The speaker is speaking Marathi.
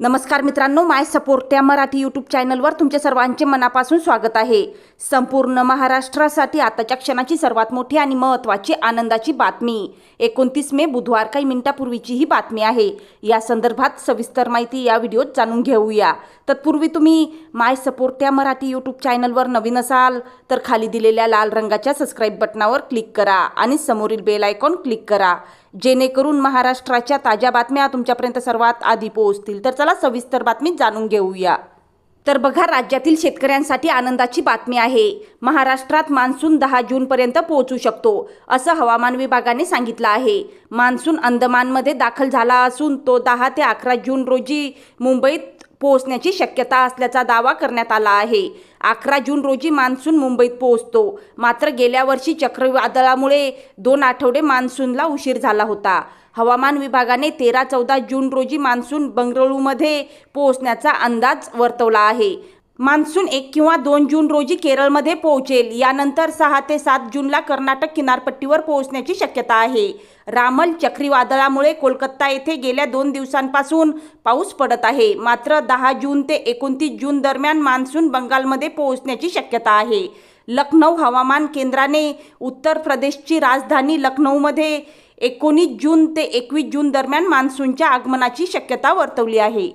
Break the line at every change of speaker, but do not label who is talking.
नमस्कार मित्रांनो माय सपोर्ट या मराठी यूट्यूब चॅनलवर तुमच्या सर्वांचे मनापासून स्वागत आहे. संपूर्ण महाराष्ट्रासाठी आताच्या क्षणाची सर्वात मोठी आणि महत्त्वाची आनंदाची बातमी. एकोणतीस मे बुधवार काही मिनिटापूर्वीची ही बातमी आहे. या संदर्भात सविस्तर माहिती या व्हिडिओत जाणून घेऊया. तत्पूर्वी तुम्ही माय सपोर्ट या मराठी यूट्यूब चॅनलवर नवीन असाल तर खाली दिलेल्या लाल रंगाच्या सबस्क्राईब बटनावर क्लिक करा आणि समोरील बेल आयकॉन क्लिक करा. जेणेकरून महाराष्ट्राच्या ताज्या बातम्या तुमच्यापर्यंत सर्वात आधी पोहोचतील. तर चला सविस्तर बातमी जाणून घेऊया. तर बघा राज्यातील शेतकऱ्यांसाठी आनंदाची बातमी आहे. महाराष्ट्रात मान्सून दहा जूनपर्यंत पोहोचू शकतो असं हवामान विभागाने सांगितलं आहे. मान्सून अंदमानमध्ये दाखल झाला असून तो दहा ते अकरा जून रोजी मुंबईत पोहोचण्याची शक्यता असल्याचा दावा करण्यात आला आहे. अकरा जून रोजी मान्सून मुंबईत पोहोचतो. मात्र गेल्या वर्षी चक्रवादळामुळे दोन आठवडे मान्सूनला उशीर झाला होता. हवामान विभागाने तेरा चौदा जून रोजी मान्सून बंगळुरूमध्ये पोहोचण्याचा अंदाज वर्तवला आहे. मान्सून एक किंवा दोन जून रोजी केरळमध्ये पोहोचेल. यानंतर सहा ते सात जूनला कर्नाटक किनारपट्टीवर पोहोचण्याची शक्यता आहे. रामल चक्रीवादळामुळे कोलकाता येथे गेल्या दोन दिवसांपासून पाऊस पडत आहे. मात्र दहा जून ते एकोणतीस जून दरम्यान मान्सून बंगालमध्ये पोहोचण्याची शक्यता आहे. लखनौ हवामान केंद्राने उत्तर प्रदेशची राजधानी लखनौमध्ये एकोणीस जून ते एकवीस जून दरम्यान मान्सूनच्या आगमनाची शक्यता वर्तवली आहे.